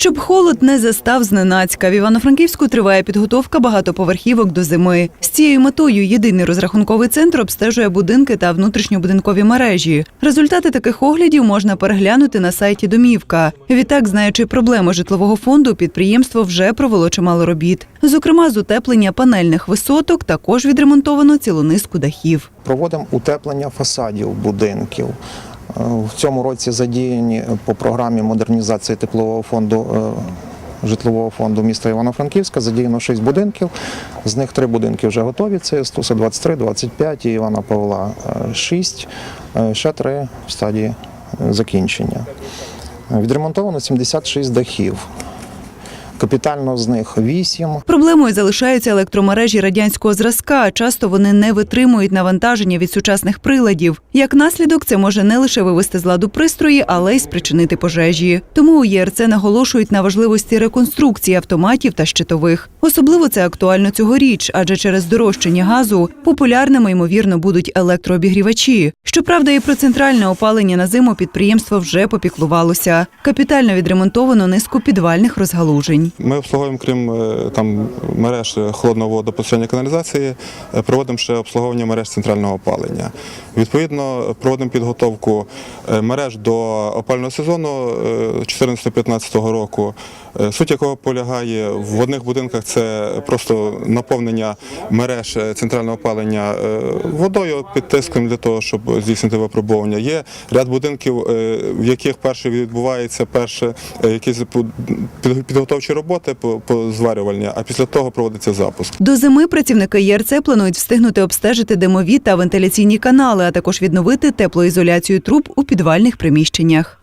Щоб холод не застав зненацька, в Івано-Франківську триває підготовка багатоповерхівок до зими. З цією метою єдиний розрахунковий центр обстежує будинки та внутрішньобудинкові мережі. Результати таких оглядів можна переглянути на сайті Домівка. Відтак, знаючи проблеми житлового фонду, підприємство вже провело чимало робіт. Зокрема, з утеплення панельних висоток також відремонтовано цілу низку дахів. Проводимо утеплення фасадів будинків. Е, В цьому році задіяні по програмі модернізації теплового фонду е, житлового фонду міста Івано-Франківська задіяно 6 будинків. З них три будинки вже готові. Це 123, 25 і Івана Павла 6. Ще три в стадії е, закінчення. Е, Відремонтовано 76 дахів. Капітально з них 8. Проблемою залишаються електромережі радянського зразка. Часто вони не витримують навантаження від сучасних приладів. Як наслідок, це може не лише вивести з ладу пристрої, але й спричинити пожежі. Тому у ЄРЦ наголошують на важливості реконструкції автоматів та щитових. Особливо це актуально цьогоріч, адже через дорожчання газу популярними ймовірно будуть електрообігрівачі. Щоправда, і про центральне опалення на зиму підприємство вже попіклувалося. Капітально відремонтовано низку підвальних розгалужень. Ми обслуговуємо, крім е, там мереж холодного водопостачання каналізації, е, проводимо ще обслуговування мереж центрального опалення. Відповідно, проводимо підготовку е, мереж до опального сезону е, 14-15 року. Суть якого полягає в одних будинках це просто наповнення мереж центрального опалення водою під тиском для того, щоб здійснити випробування. Є ряд будинків, в яких перше відбувається перше якісь підготовчі роботи по, по зварювальні, а після того проводиться запуск. До зими працівники ЄРЦ планують встигнути обстежити димові та вентиляційні канали, а також відновити теплоізоляцію труб у підвальних приміщеннях.